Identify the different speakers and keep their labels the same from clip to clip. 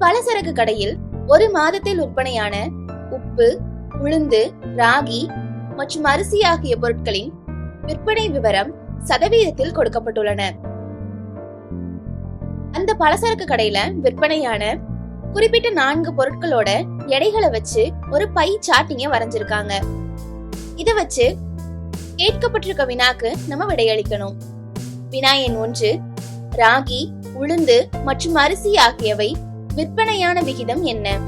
Speaker 1: பலசரக்கு கடையில் ஒரு மாதத்தில் விற்பனையான உப்பு உளுந்து ராகி மற்றும் அரிசி ஆகிய பொருட்களின் விற்பனை விவரம் சதவீதத்தில் கொடுக்கப்பட்டுள்ளன. அந்த பலசரக்கு கடையில விற்பனையான குறிப்பிட்ட நான்கு பொருட்களோட எடைகளை வச்சு ஒரு பை சாட்டிங்க வரைஞ்சிருக்காங்க. இத வச்சு கேட்கப்பட்டிருக்க வினாக்கு நம்ம விடையளிக்கணும். வினா எண் ஒன்று ராகி உளுந்து மற்றும் அரிசி ஆகியவை விற்பனையான விகிதம் என்ன?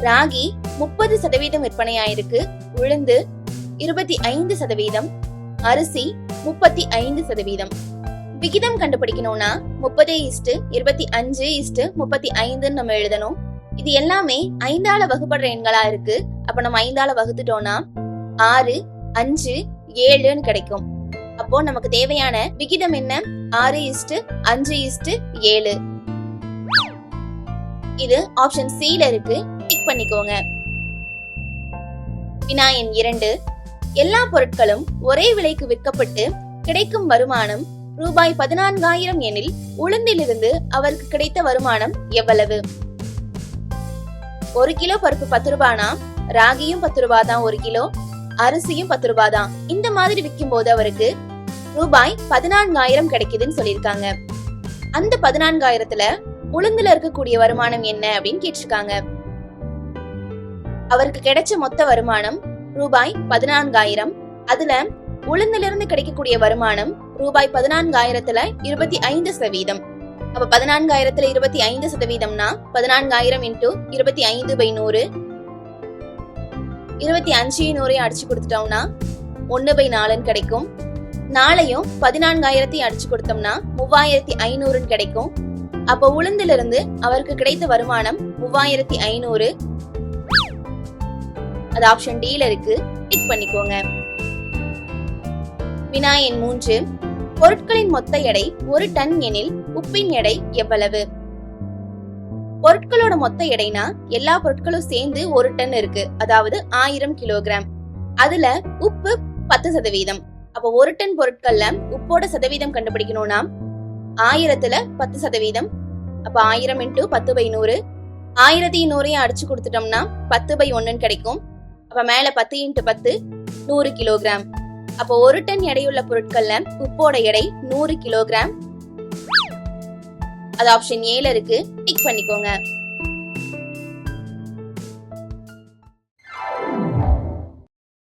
Speaker 1: ராகி முப்பது சதவீதம் விற்பனையாயிருக்கு. உளுந்து இருபத்தி ஐந்து சதவீதம். அரிசி முப்பத்தி ஐந்து சதவீதம். விகிதம் கண்டுபிடிக்கணும்னா முப்பது இஸ்டு இருபத்தி அஞ்சு இஸ்டு முப்பத்தி ஐந்துன்னு நம்ம எழுதணும். இது எல்லாமே ஐந்தால வகுப்படுற எண்களா இருக்கு. அப்ப நம்ம ஐந்தால வகுத்துட்டோம்னா ஆறு அஞ்சு ஏழுன்னு கிடைக்கும். அப்போ நமக்கு தேவையான விகிதம் என்ன? ஆறு இஸ்டு அஞ்சு இஸ்டு ஏழு. இது ஆப்ஷன் சில இருக்கு. டிக் பண்ணிக்கோங்க. வினாயன் இரண்டு. எல்லா பொருட்களும் ஒரே விலைக்கு விற்கப்பட்டு கிடைக்கும் வருமானம் ரூபாய் பதினான்காயிரம் எனில் உளுந்திலிருந்து அவருக்கு கிடைத்த வருமானம் எவ்வளவு? ஒரு கிலோ பருப்பு பத்து ரூபானா? ராகியும் பத்து ரூபாய் தான் ஒரு கிலோ. அரிசியும் பத்து ரூபாய் தான் இந்த மாதிரி விற்கும் போது அவருக்கு ரூபாய் பதினான்காயிரம் கிடைக்குதுன்னு சொல்லியிருக்காங்க. அந்த பதினான்காயிரத்துல உளுந்துல இருக்கக்கூடிய வருமானம் என்ன அப்படின்னு கேட்டிருக்காங்க. அவருக்கு கிடைச்ச மொத்த வருமானம் ரூபாய் பதினான்காயிரம். அதுல உளுந்துல இருந்து கிடைக்கக்கூடிய வருமானம் ரூபாய் பதினான்காயிரத்துல இருபத்தி ஐந்து சதவீதம். அப்ப பதினான்காயிரத்துல இருபத்தி ஐந்து சதவீதம்னா பதினான்காயிரம் இன்டூ இருபத்தி ஐந்து பை நூறு. இருபத்தி அஞ்சு நூறையும் அடிச்சு கொடுத்துட்டோம்னா ஒன்னு பை நாலுன்னு கிடைக்கும். நாளையும் பதினான்காயிரத்தையும் அடிச்சு கொடுத்தோம்னா மூவாயிரத்தி ஐநூறுன்னு கிடைக்கும். அப்ப உளுந்துல இருந்து அவருக்கு கிடைத்த வருமானம் மூவாயிரத்தி ஐநூறு. அது ஆப்ஷன் டில இருக்கு. டிக் பண்ணிக்கோங்க. வினா எண் மூன்று. பொருட்களின் மொத்த எடை ஒரு டன் எனில் உப்பின் எடை எவ்வளவு? பொருட்களோட மொத்த எடைனா எல்லா பொருட்களும் சேர்ந்து ஒரு டன் இருக்கு. அதாவது ஆயிரம் கிலோகிராம். அதுல உப்பு பத்து சதவீதம். அப்ப ஒரு டன் பொருட்கள்ல உப்போட சதவீதம் கண்டுபிடிக்கணும்னா ஆயிரத்துல பத்து சதவீதம் அப்ப ஆயிரம் இன்ட்டு பத்து பை நூறு. ஆயிரத்தி நூறையும் அடிச்சு கொடுத்துட்டோம்னா பத்து பை ஒன்றுன்னு கிடைக்கும். அப்ப மேல பத்து இன்ட்டு பத்து நூறு கிலோகிராம். அப்போ ஒரு டன் எடையுள்ள பொருட்கள்ல உப்போட எடை நூறு கிலோகிராம். அது ஆப்ஷன் ஏல இருக்கு. டிக் பண்ணிக்கோங்க.